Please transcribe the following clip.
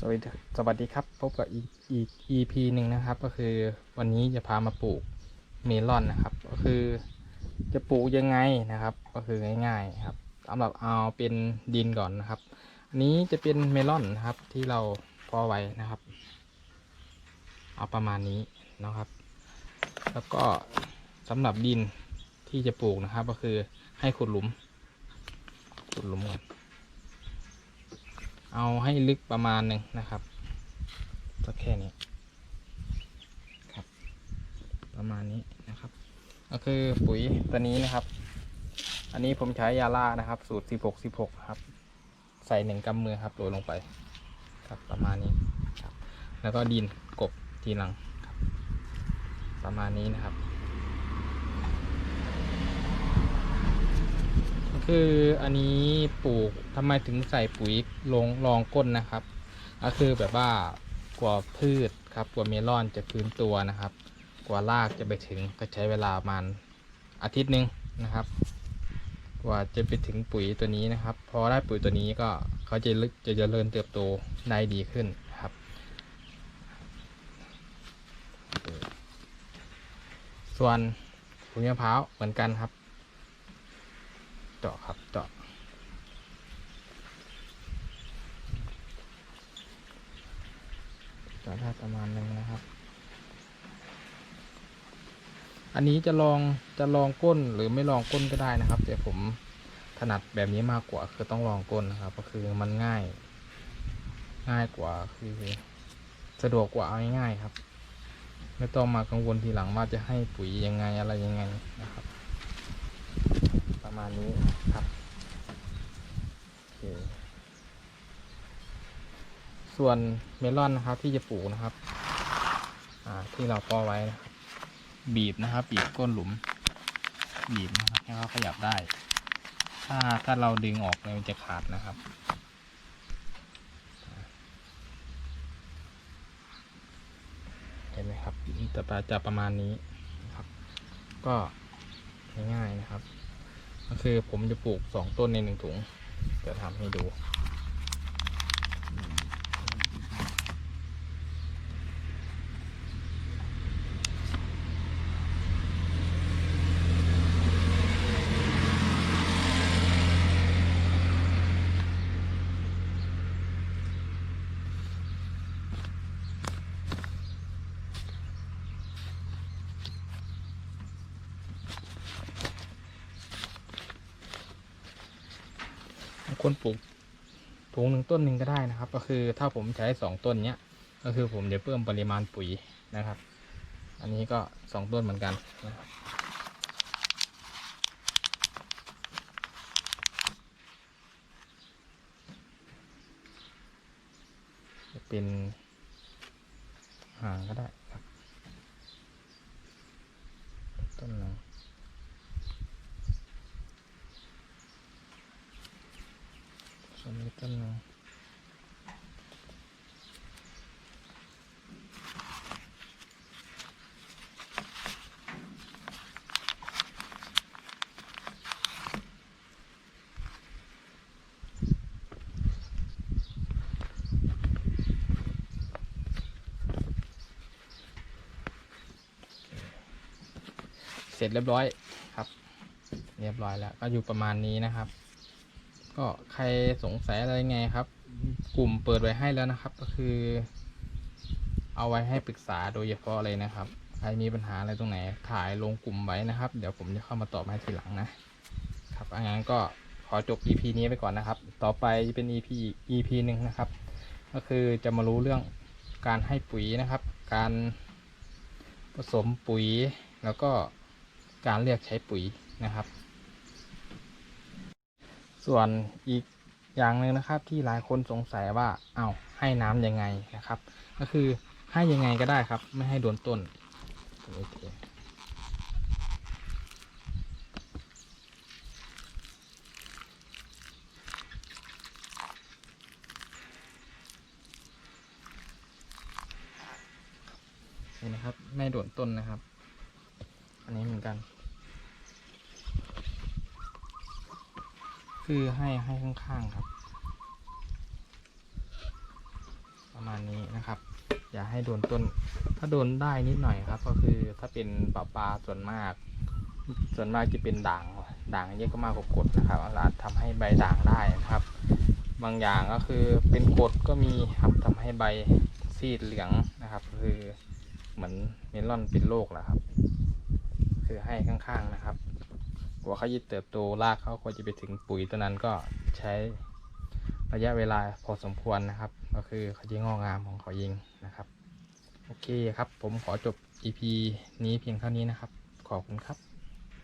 สวัสดีสวัสดีครับ พบกับอีกอีก EP หนึ่งนะครับ ก็คือวันนี้จะพามาปลูกเมลอนนะครับ ก็คือจะปลูกยังไงนะครับ ก็คือง่ายๆครับสำหรับเอาเป็นดินก่อนนะครับ อันนี้จะเป็นเมลอนนะครับที่เราพอไว้นะครับ เอาประมาณนี้นะครับ แล้วก็สำหรับดินที่จะปลูกนะครับ ก็คือให้ขุดหลุมขุดหลุมก่อน เอาให้ลึกประมาณหนึ่งนะครับก็แค่นี้ครับ ประมาณนี้นะครับ ก็คือปุ๋ยตัวนี้นะครับ อันนี้ผมใช้ยาล่านะครับ สูตร 16 16 ครับ ใส่หนึ่งกำมือครับโรยลงไปครับประมาณนี้ครับ แล้วก็ดินกบทีหลังครับ ประมาณนี้นะครับ คืออันนี้ปลูกทำไมถึงใส่ปุ๋ยลงรองก้นนะครับ ก็คือแบบว่ากว่าพืชครับกว่าเมลอนจะฟื้นตัวนะครับ กว่ารากจะไปถึงก็ใช้เวลาประมาณอาทิตย์หนึ่งนะครับ กว่าจะไปถึงปุ๋ยตัวนี้นะครับ พอได้ปุ๋ยตัวนี้ก็เขาจะลึกจะเจริญเติบโตได้ดีขึ้นครับ ส่วนปุ๋ยมะพร้าวเหมือนกันครับ เจาะครับเจาะเจาะได้ประมาณนึงนะครับ อันนี้จะลองจะลองก้นหรือไม่ลองก้นก็ได้นะครับ แต่ผมถนัดแบบนี้มากกว่าคือต้องลองก้นนะครับ ก็คือมันง่าย ง่ายกว่าคือสะดวกกว่าเอาง่ายๆครับ ไม่ต้องมากังวลทีหลังว่าจะให้ปุ๋ยยังไงอะไรยังไงนะครับ มาณนี้ครับส่วนเมลอนนะครับที่จะปลูกนะครับที่เราปอไว้นะครับ บีบนะครับ บีบก้นหลุม บีบนะครับให้เขาขยับได้ ถ้าถ้าเราดึงออกเลยมันจะขาดนะครับเห็นไหมครับจะจะประมาณนี้นะครับ ก็ง่ายๆนะครับ ก็คือผมจะปลูกสองต้นในหนึ่งถุงจะทำให้ดู คนปลูกถุงหนึ่งต้นหนึ่งก็ได้นะครับ ก็คือถ้าผมใช้สองต้นเนี้ย ก็คือผมจะเพิ่มปริมาณปุ๋ยนะครับ อันนี้ก็สองต้นเหมือนกันนะครับเป็นห่างก็ได้ครับ ต้นหนึ่ง ส่วนนี้ ต้นนึงเสร็จเรียบร้อยครับ เรียบร้อยแล้วก็อยู่ประมาณนี้นะครับ ก็ใครสงสัยอะไรไงครับ กลุ่มเปิดไว้ให้แล้วนะครับ ก็คือ เอาไว้ให้ปรึกษาโดยเฉพาะเลยนะครับ ใครมีปัญหาอะไรตรงไหน ถ่ายลงกลุ่มไว้นะครับ เดี๋ยวผมจะเข้ามาตอบให้ทีหลังนะครับอันนั้นก็ขอจบ EP นี้ไปก่อนนะครับ ต่อไปจะเป็น EP อีก EP หนึ่งนะครับ ก็คือจะมารู้เรื่องการให้ปุ๋ยนะครับ การผสมปุ๋ยแล้วก็การเลือกใช้ปุ๋ยนะครับ ส่วนอีกอย่างหนึ่งนะครับที่หลายคนสงสัยว่าเอา้าให้น้ำยังไงนะครับ ก็คือให้ยังไงก็ได้ครับ ไม่ให้โดนต้นนี่นะครับไม่โดนต้นนะครับ อันนี้เหมือนกัน คือให้ให้ข้างๆครับ ประมาณนี้นะครับ อย่าให้โดนต้น ถ้าโดนได้นิดหน่อยครับ ก็คือถ้าเป็นปลาปลาส่วนมาก ส่วนมากจะเป็นด่างด่างเยอะก็มากกว่ากดนะครับอาจทำให้ใบด่างได้นะครับ บางอย่างก็คือเป็นกดก็มีครับทำให้ใบซีดเหลืองนะครับ คือเหมือนเมลอนเป็นโรคแหละครับ คือให้ข้างๆนะครับ กว่าเขาจะเติบโตรากเขาก็จะไปถึงปุ๋ยตัวนั้นก็ใช้ระยะเวลาพอสมควรนะครับ ก็คือเขาจะงอกงามของเขาเองนะครับ โอเคครับ ผมขอจบ EP นี้เพียงเท่านี้นะครับ ขอบคุณครับ